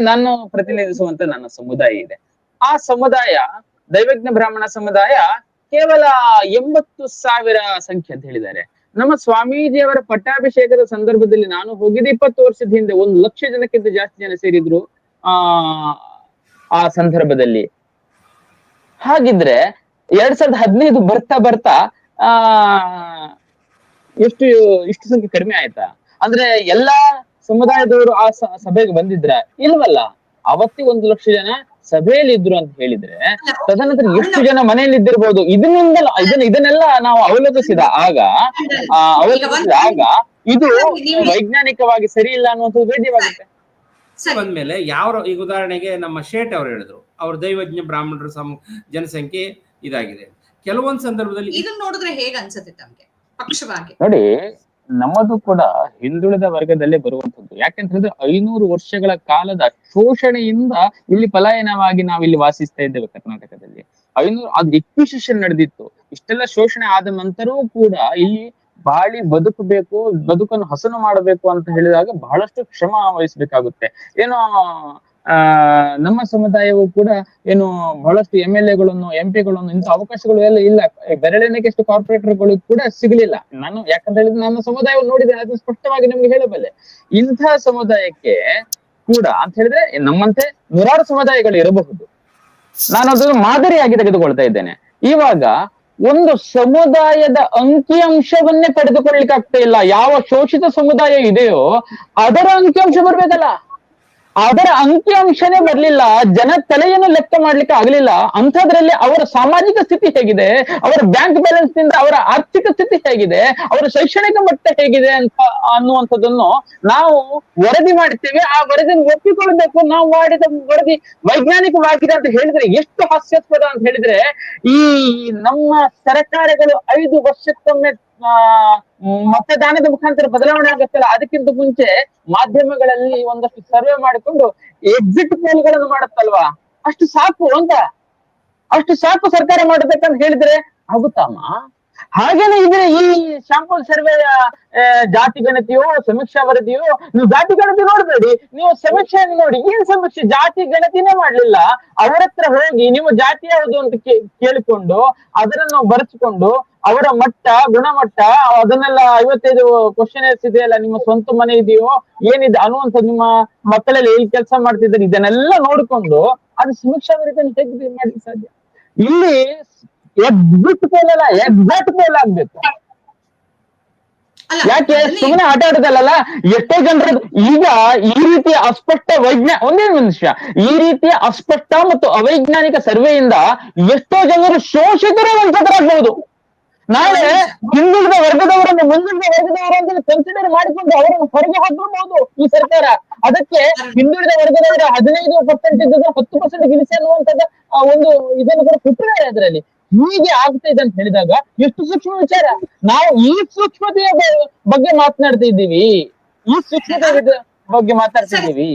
ನಾನು ಪ್ರತಿನಿಧಿಸುವಂತ ನನ್ನ ಸಮುದಾಯ ಇದೆ. ಆ ಸಮುದಾಯ, ದೈವಜ್ಞ ಬ್ರಾಹ್ಮಣ ಸಮುದಾಯ ಕೇವಲ ಎಂಬತ್ತು ಸಾವಿರ ಸಂಖ್ಯೆ ಅಂತ ಹೇಳಿದ್ದಾರೆ. ನಮ್ಮ ಸ್ವಾಮೀಜಿಯವರ ಪಟ್ಟಾಭಿಷೇಕದ ಸಂದರ್ಭದಲ್ಲಿ ನಾನು ಹೋಗಿದ್ದೆ ಇಪ್ಪತ್ತು ವರ್ಷದ ಹಿಂದೆ ಒಂದು ಲಕ್ಷ ಜನಕ್ಕಿಂತ ಜಾಸ್ತಿ ಜನ ಸೇರಿದ್ರು, ಆ ಆ ಸಂದರ್ಭದಲ್ಲಿ. ಹಾಗಿದ್ರೆ ಎರಡ್ ಸಾವಿರದ ಹದಿನೈದು ಬರ್ತಾ ಬರ್ತಾ, ಆ, ಎಷ್ಟು, ಇಷ್ಟು ಸಂಖ್ಯೆ ಕಡಿಮೆ ಆಯ್ತಾ? ಅಂದ್ರೆ ಎಲ್ಲಾ ಸಮುದಾಯದವರು ಆ ಸಭೆಗೆ ಬಂದಿದ್ರ ಇಲ್ವಲ್ಲ? ಅವತ್ತಿ ಒಂದು ಲಕ್ಷ ಜನ ಸಭೆಯಲ್ಲಿ ಇದ್ರು ಅಂತ ಹೇಳಿದ್ರೆ ತದನಂತರ ಎಷ್ಟು ಜನ ಮನೆಯಲ್ಲಿ ಇದ್ದಿರ್ಬೋದು? ಇದನ್ನಿಂದ ಇದನ್ನ ಇದನ್ನೆಲ್ಲ ನಾವು ಅವಲೋಕಿಸಿದ ಆಗ ಆ ಅವಲೋಕಿಸಿದ ಆಗ ಇದು ವೈಜ್ಞಾನಿಕವಾಗಿ ಸರಿ ಇಲ್ಲ ಅನ್ನುವಂಥದ್ದು ವೇದ್ಯವಾಗುತ್ತೆ ಬಂದ್ಮೇಲೆ ಯಾವ ಈಗ ಉದಾಹರಣೆಗೆ ನಮ್ಮ ಶೇಟ್ ಅವ್ರು ಹೇಳಿದ್ರು. ಅವ್ರ ದೈವಜ್ಞ ಬ್ರಾಹ್ಮಣರ ಸಮ ಜನಸಂಖ್ಯೆ ಇದಾಗಿದೆ. ಕೆಲವೊಂದು ಸಂದರ್ಭದಲ್ಲಿ ಇದನ್ನ ನೋಡಿದ್ರೆ ಹೇಗ್ ಅನ್ಸುತ್ತೆ ತಮ್ಗೆ? ಪಕ್ಷವಾಗಿ? ನೋಡಿ ನಮ್ಮದು ಕೂಡ ಹಿಂದುಳಿದ ವರ್ಗದಲ್ಲೇ ಬರುವಂತದ್ದು ಯಾಕೆಂತ ಹೇಳಿದ್ರೆ ಐನೂರು ವರ್ಷಗಳ ಕಾಲದ ಶೋಷಣೆಯಿಂದ ಇಲ್ಲಿ ಪಲಾಯನವಾಗಿ ನಾವು ಇಲ್ಲಿ ವಾಸಿಸ್ತಾ ಇದ್ದೇವೆ ಕರ್ನಾಟಕದಲ್ಲಿ. ಐನೂರು ಅದು ಎಕ್ವಿಸಿಷನ್ ನಡೆದಿತ್ತು. ಇಷ್ಟೆಲ್ಲ ಶೋಷಣೆ ಆದ ನಂತರವೂ ಕೂಡ ಇಲ್ಲಿ ಬಾಳಿ ಬದುಕಬೇಕು, ಬದುಕನ್ನು ಹಸನು ಮಾಡಬೇಕು ಅಂತ ಹೇಳಿದಾಗ ಬಹಳಷ್ಟು ಶ್ರಮ ವಹಿಸ್ಬೇಕಾಗುತ್ತೆ. ಏನೋ ಆ, ನಮ್ಮ ಸಮುದಾಯವು ಕೂಡ ಏನು ಬಹಳಷ್ಟು ಎಂ ಎಲ್ ಎಗಳನ್ನು, ಎಂ ಪಿಗಳನ್ನು ಅವಕಾಶಗಳು ಎಲ್ಲ ಇಲ್ಲ. ಬೆರಳೆಣಿಕೆಷ್ಟು ಕಾರ್ಪೊರೇಟರ್ಗಳು ಕೂಡ ಸಿಗಲಿಲ್ಲ. ನಾನು ಯಾಕಂತ ಹೇಳಿದ್ರೆ ನನ್ನ ಸಮುದಾಯವನ್ನು ನೋಡಿದ್ರೆ ಅದು ಸ್ಪಷ್ಟವಾಗಿ ನಿಮ್ಗೆ ಹೇಳಬಲ್ಲೆ. ಇಂಥ ಸಮುದಾಯಕ್ಕೆ ಕೂಡ ಅಂತ ಹೇಳಿದ್ರೆ ನಮ್ಮಂತೆ ನೂರಾರು ಸಮುದಾಯಗಳು ಇರಬಹುದು. ನಾನು ಅದನ್ನು ಮಾದರಿಯಾಗಿ ತೆಗೆದುಕೊಳ್ತಾ ಇದ್ದೇನೆ. ಇವಾಗ ಒಂದು ಸಮುದಾಯದ ಅಂಕಿಅಂಶವನ್ನೇ ಪಡೆದುಕೊಳ್ಳಿಕ್ಕೆ ಆಗ್ತಾ ಇಲ್ಲ. ಯಾವ ಶೋಷಿತ ಸಮುದಾಯ ಇದೆಯೋ ಅದರ ಅಂಕಿಅಂಶ ಬರ್ಬೇಕಲ್ಲ. ಅದರ ಅಂಕಿಅಂಶನೇ ಬರ್ಲಿಲ್ಲ. ಜನ ತಲೆಯನ್ನು ಲೆಕ್ಕ ಮಾಡ್ಲಿಕ್ಕೆ ಆಗ್ಲಿಲ್ಲ. ಅಂಥದ್ರಲ್ಲಿ ಅವರ ಸಾಮಾಜಿಕ ಸ್ಥಿತಿ ಹೇಗಿದೆ? ಅವರ ಬ್ಯಾಂಕ್ ಬ್ಯಾಲೆನ್ಸ್ನಿಂದ ಅವರ ಆರ್ಥಿಕ ಸ್ಥಿತಿ ಹೇಗಿದೆ? ಅವರ ಶೈಕ್ಷಣಿಕ ಮಟ್ಟ ಹೇಗಿದೆ ಅಂತ ಅನ್ನುವಂಥದ್ದನ್ನು ನಾವು ವರದಿ ಮಾಡ್ತೇವೆ. ಆ ವರದಿಯನ್ನು ಒಪ್ಪಿಕೊಳ್ಬೇಕು ನಾವು ಮಾಡಿದ ವರದಿ ವೈಜ್ಞಾನಿಕವಾಗಿದೆ ಅಂತ ಹೇಳಿದ್ರೆ ಎಷ್ಟು ಹಾಸ್ಯಾಸ್ಪದ ಅಂತ ಹೇಳಿದ್ರೆ ಈ ನಮ್ಮ ಸರ್ಕಾರಗಳು ಐದು ವರ್ಷಕ್ಕೊಮ್ಮೆ ಮತದಾನದ ಮುಖಾಂತರ ಬದಲಾವಣೆ ಆಗುತ್ತಲ್ಲ? ಅದಕ್ಕಿಂತ ಮುಂಚೆ ಮಾಧ್ಯಮಗಳಲ್ಲಿ ಒಂದಷ್ಟು ಸರ್ವೆ ಮಾಡಿಕೊಂಡು ಎಕ್ಸಿಟ್ ಪೋಲ್ಗಳನ್ನು ಮಾಡುತ್ತಲ್ವಾ? ಅಷ್ಟು ಸಾಕು ಅಂತ. ಅಷ್ಟು ಸಾಕು ಸರ್ಕಾರ ಮಾಡಬೇಕಂತ ಹೇಳಿದ್ರೆ ಆಗುತ್ತಮ್ಮ? ಹಾಗೇನೆ ಇದ್ರೆ ಈ ಶಾಂಪಲ್ ಸರ್ವೆ ಜಾತಿ ಗಣತಿಯೋ, ಸಮೀಕ್ಷಾ ವರದಿಯೋ, ನೀವು ಜಾತಿ ಗಣತಿ ನೋಡ್ಬೇಡಿ. ನೀವು ಸಮೀಕ್ಷೆಯನ್ನು ನೋಡಿ, ಏನ್ ಸಮೀಕ್ಷೆ? ಜಾತಿ ಗಣತಿನೇ ಮಾಡ್ಲಿಲ್ಲ. ಅವರ ಹತ್ರ ಹೋಗಿ ನಿಮ್ಮ ಜಾತಿ ಯಾವುದು ಅಂತ ಕೇಳಿಕೊಂಡು, ಅದನ್ನು ಬರೆಸ್ಕೊಂಡು ಅವರ ಮಟ್ಟ, ಗುಣಮಟ್ಟ, ಅದನ್ನೆಲ್ಲ ಐವತ್ತೈದು ಕ್ವಶನ್ ಇದೆಯಲ್ಲ ನಿಮ್ಮ ಸ್ವಂತ ಮನೆ ಇದೆಯೋ, ಏನಿದೆ ಅನ್ನುವಂತ ನಿಮ್ಮ ಮಕ್ಕಳೆಲ್ಲ ಎಲ್ಲಿ ಕೆಲಸ ಮಾಡ್ತಿದ್ದಾರೆ, ಇದನ್ನೆಲ್ಲ ನೋಡಿಕೊಂಡು, ಅದು ಸಮೀಕ್ಷಾ ವರದಿಯನ್ನು ಹೇಗೆ ಮಾಡ್ಲಿಕ್ಕೆ ಸಾಧ್ಯ? ಇಲ್ಲಿ ಎಕ್ಸಿಟ್ ಪೋಲ್ ಅಲ್ಲ ಎಕ್ಸಾಕ್ಟ್ ಪೋಲ್ ಆಗ್ಬೇಕು. ಯಾಕೆ? ಸುಮ್ಮನೆ ಆಟ ಆಡೋದಲ್ಲ ಎಷ್ಟೋ ಜನರ ಈಗ ಈ ರೀತಿಯ ಅಸ್ಪಷ್ಟ ವೈಜ್ಞಾ ಒಂದೇ ಮನುಷ್ಯ ಈ ರೀತಿಯ ಅಸ್ಪಷ್ಟ ಮತ್ತು ಅವೈಜ್ಞಾನಿಕ ಸರ್ವೆಯಿಂದ ಎಷ್ಟೋ ಜನರು ಶೋಷಿತರು ವಂಚಿತರಾಗಬಹುದು ನಾಳೆ ಹಿಂದುಳಿದ ವರ್ಗದವರನ್ನು ಮುಂದುಳಿದ ವರ್ಗದವರನ್ನು ಕನ್ಸಿಡರ್ ಮಾಡಿಕೊಂಡು ಅವರನ್ನು ಹೊರಗೆ ಹಾಕಬಹುದು ಈ ಸರ್ಕಾರ. ಅದಕ್ಕೆ ಹಿಂದುಳಿದ ವರ್ಗದವರ ಹದಿನೈದು ಪರ್ಸೆಂಟ್ ಇದ್ದದ್ದು ಹತ್ತು ಪರ್ಸೆಂಟ್ ಗಿಳಿಸಿ ಅನ್ನುವಂತದ್ದು ಒಂದು ಇದನ್ನು ಕೂಡ ಕೊಟ್ಟಿದ್ದಾರೆ ಅದರಲ್ಲಿ. ಹೀಗೆ ಆಗ್ತಾ ಇದೆ ಅಂತ ಹೇಳಿದಾಗ ಎಷ್ಟು ಸೂಕ್ಷ್ಮ ವಿಚಾರ? ನಾವು ಈ ಸೂಕ್ಷ್ಮತೆಯ ಬಗ್ಗೆ ಮಾತನಾಡ್ತಾ ಇದ್ದೀವಿ. ಈ ಸೂಕ್ಷ್ಮತೆ ಬಗ್ಗೆ ಮಾತಾಡ್ತಾ ಇದ್ದೀವಿ.